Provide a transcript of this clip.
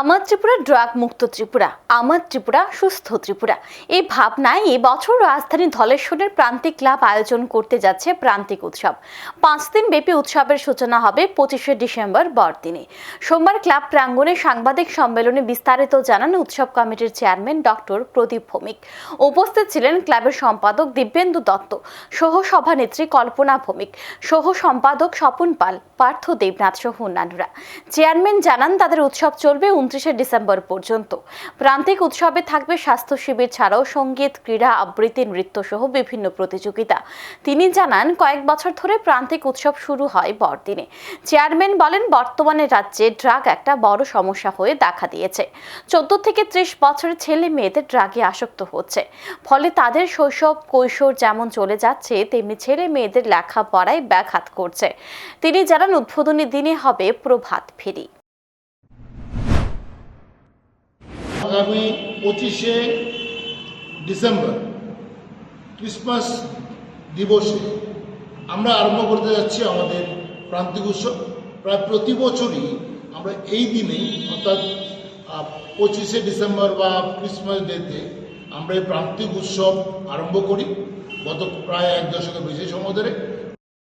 আমার ত্রিপুরা ড্রাগ মুক্ত ত্রিপুরা, আমার ত্রিপুরা সুস্থ ত্রিপুরা। এই ভাবনায় এই বছর রাজধানী ধলেশ্বরের প্রান্তিক ক্লাব আয়োজন করতে যাচ্ছে প্রান্তিক উৎসব। পাঁচ দিন ব্যাপী উৎসবের সূচনা হবে পঁচিশে ডিসেম্বর বড়দিনে সোমবার ক্লাব প্রাঙ্গণে সাংবাদিক সম্মেলনে বিস্তারিত জানান উৎসব কমিটির চেয়ারম্যান ডক্টর প্রদীপ ভৌমিক। উপস্থিত ছিলেন ক্লাবের সম্পাদক দিব্যেন্দু দত্ত সহ সভানেত্রী কল্পনা ভৌমিক সহ সম্পাদক স্বপন পাল, পার্থ দেবনাথ সহ অন্যান্যরা। চেয়ারম্যান জানান তাদের উৎসব চলবে উনত্রিশে ডিসেম্বর পর্যন্ত। প্রান্তিক উৎসবে থাকবে স্বাস্থ্য শিবির ছাড়াও সংগীত, ক্রীড়া, আবৃত্তি নৃত্য সহ বিভিন্ন প্রতিযোগিতা। তিনি জানান, কয়েক বছর ধরে প্রান্তিক উৎসব শুরু হয় বড়দিনে। চেয়ারম্যান বলেন, বর্তমানে রাজ্যে ড্রাগ একটা বড় সমস্যা হয়ে দেখা দিয়েছে। চোদ্দ থেকে ত্রিশ বছরের ছেলে মেয়েদের ড্রাগে আসক্ত হচ্ছে। ফলে তাদের শৈশব, কৈশোর যেমন চলে যাচ্ছে, তেমনি ছেলে মেয়েদের লেখাপড়ায় ব্যাঘাত করছে তিনি জানান, উদ্বোধনী দিনে হবে প্রভাত ফেরি আগামী পঁচিশে ডিসেম্বর ক্রিসমাস দিবসে আমরা আরম্ভ করতে যাচ্ছি আমাদের প্রান্তিক উৎসব। প্রায় প্রতি বছরই আমরা এই দিনেই, অর্থাৎ পঁচিশে ডিসেম্বর বা ক্রিসমাস ডেতে আমরা এই প্রান্তিক উৎসব আরম্ভ করি, গত প্রায় এক দশকের বেশি সময় ধরে।